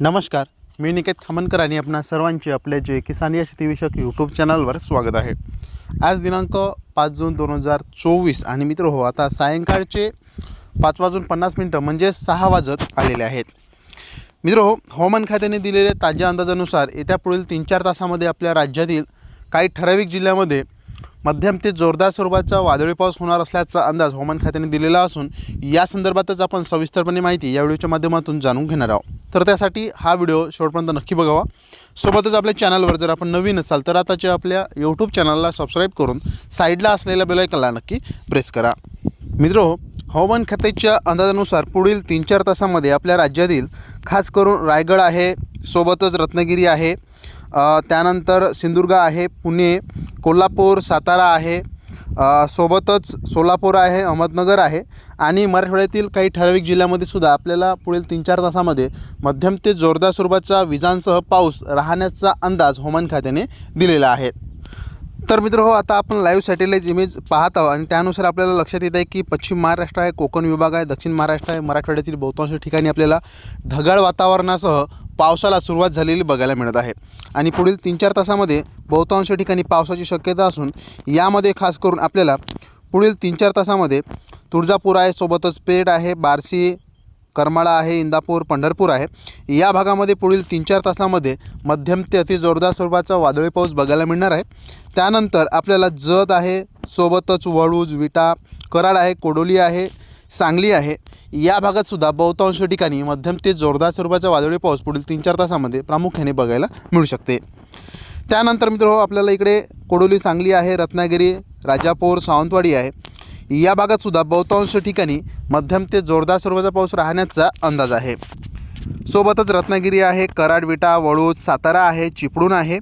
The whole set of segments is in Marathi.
नमस्कार मी निकेत खामनकर आणि आपणा सर्वांचे आपल्या जे किसान या शेतीविषयक यूट्यूब चॅनलवर स्वागत आहे. आज दिनांक पाच जून दोन हजार चोवीस आणि मित्र हो आता सायंकाळचे पाच वाजून पन्नास मिनटं म्हणजे सहा वाजत आलेले आहेत. मित्र हो हवामान खात्याने दिलेल्या ताज्या अंदाजानुसार येत्या पुढील तीन चार तासामध्ये आपल्या राज्यातील काही ठराविक जिल्ह्यामध्ये मध्यम ते जोरदार स्वरूपाचा वादळी पाऊस होणार असल्याचा अंदाज हवामान खात्याने दिलेला असून या संदर्भातच आपण सविस्तरपणे माहिती या व्हिडिओच्या माध्यमातून जाणून घेणार आहोत. तर त्यासाठी हा व्हिडिओ शेवटपर्यंत नक्की बघावा. सोबतच आपल्या चॅनलवर जर आपण नवीन असाल तर आताच्या आपल्या यूट्यूब चॅनलला सबस्क्राईब करून साईडला असलेल्या बेलायकनला नक्की प्रेस करा. मित्र हवामान खात्याच्या अंदाजानुसार पुढील तीन चार तासामध्ये आपल्या राज्यातील खास करून रायगड आहे सोबतच रत्नागिरी आहे. त्यानंतर सिंधुदुर्ग आहे पुणे कोल्हापूर सातारा आहे. सोबतच सोलापूर आहे अहमदनगर आहे. आणि मराठवाड्यातील काही ठराविक जिल्ह्यामध्ये सुद्धा आपल्याला पुढील तीन चार तासामध्ये मध्यम ते जोरदार स्वरूपाचा विजांसह पाऊस राहण्याचा अंदाज हवामान खात्याने दिलेला आहे. तर मित्र हो आता आपण लाईव्ह सॅटेलाईट इमेज पाहत आहोत आणि त्यानुसार आपल्याला लक्षात येत आहे की पश्चिम महाराष्ट्र आहे कोकण विभाग आहे दक्षिण महाराष्ट्र आहे मराठवाड्यातील बहुतांश ठिकाणी आपल्याला ढगाळ वातावरणासह पावसाला सुरुवात झालेली बघायला मिळत आहे. आणि पुढील तीन चार तासामध्ये बहुतांश ठिकाणी पावसाची शक्यता असून यामध्ये खास करून आपल्याला पुढील तीन चार तासामध्ये तुळजापूर आहे सोबतच पेठ आहे बारसी करमाळा आहे इंदापूर पंढरपूर आहे. या भागामध्ये पुढील तीन चार तासामध्ये मध्यम ते अति जोरदार स्वरूपाचा वादळी पाऊस बघायला मिळणार आहे. त्यानंतर आपल्याला जत आहे सोबतच वळूज विटा कराड आहे कोडोली आहे सांगली आहे. या भागातसुद्धा बहुतांश ठिकाणी मध्यम ते जोरदार स्वरूपाचा वादळी पाऊस पुढील तीन चार तासामध्ये प्रामुख्याने बघायला मिळू शकते. त्यानंतर मित्र हो, आपल्याला इकडे कोडोली सांगली आहे रत्नागिरी राजापूर सावंतवाडी आहे. या भागातसुद्धा बहुतांश ठिकाणी मध्यम ते जोरदार स्वरूपाचा पाऊस राहण्याचा अंदाज आहे. सोबतच रत्नागिरी आहे कराड विटा वळूज सातारा आहे चिपळूण आहे.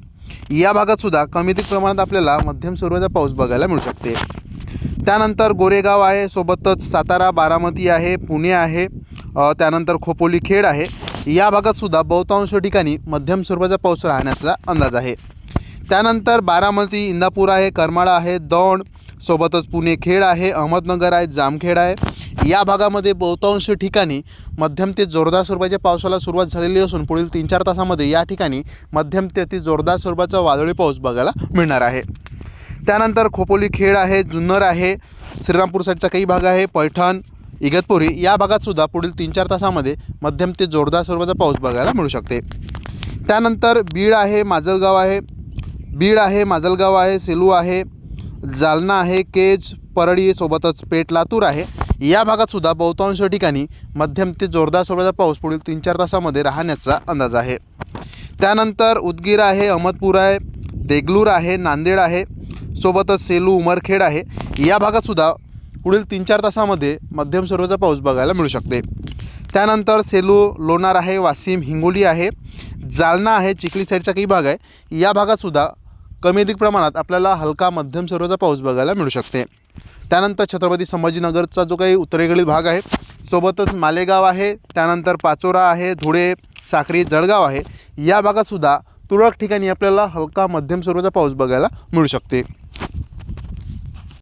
या भागातसुद्धा कमीतिक प्रमाणात आपल्याला मध्यम स्वरूपाचा पाऊस बघायला मिळू शकते. त्यानंतर गोरेगाव आहे सोबतच सातारा बारामती आहे पुणे आहे त्यानंतर खोपोली खेड आहे. या भागातसुद्धा बहुतांश ठिकाणी मध्यम स्वरूपाचा पाऊस राहण्याचा अंदाज आहे. त्यानंतर बारामती इंदापूर आहे करमाळा आहे दौंड सोबतच पुणे खेड आहे अहमदनगर आहे जामखेड आहे. या भागामध्ये बहुतांश ठिकाणी मध्यम ते जोरदार स्वरूपाच्या पावसाला सुरुवात झालेली असून पुढील तीन चार तासामध्ये या ठिकाणी मध्यम ते अति जोरदार स्वरूपाचा वादळी पाऊस बघायला मिळणार आहे. त्यानंतर खोपोली खेड आहे जुन्नर आहे श्रीरामपूर साईडचा काही भाग आहे पैठण इगतपुरी या भागातसुद्धा पुढील तीन चार तासामध्ये मध्यम ते जोरदार स्वरूपाचा पाऊस बघायला मिळू शकते. त्यानंतर बीड आहे माजलगाव आहे. बीड आहे माजलगाव आहे सेलू आहे जालना आहे केज परळी सोबतच पेठ लातूर आहे. या भागातसुद्धा बहुतांश ठिकाणी मध्यम ते जोरदार स्वरूपाचा पाऊस पुढील तीन चार तासामध्ये राहण्याचा अंदाज आहे. त्यानंतर उदगीर आहे अहमदपूर आहे देगलूर आहे नांदेड आहे. सोबतच सेलू उमरखेड आहे. या भागातसुद्धा पुढील तीन चार तासामध्ये मध्यम स्वरूपाचा पाऊस बघायला मिळू शकते. त्यानंतर सेलू लोणार आहे वाशिम हिंगोली आहे जालना आहे चिखली साईडचा काही भाग आहे. या भागातसुद्धा कमी अधिक प्रमाणात आपल्याला हलका मध्यम स्वरूपाचा पाऊस बघायला मिळू शकते. त्यानंतर छत्रपती संभाजीनगरचा जो काही उत्तरेकडील भाग आहे सोबतच मालेगाव आहे त्यानंतर पाचोरा आहे धुळे साक्री जळगाव आहे. या भागातसुद्धा तुरळक ठिकाणी आपल्याला हलका मध्यम स्वरूपाचा पाऊस बघायला मिळू शकते.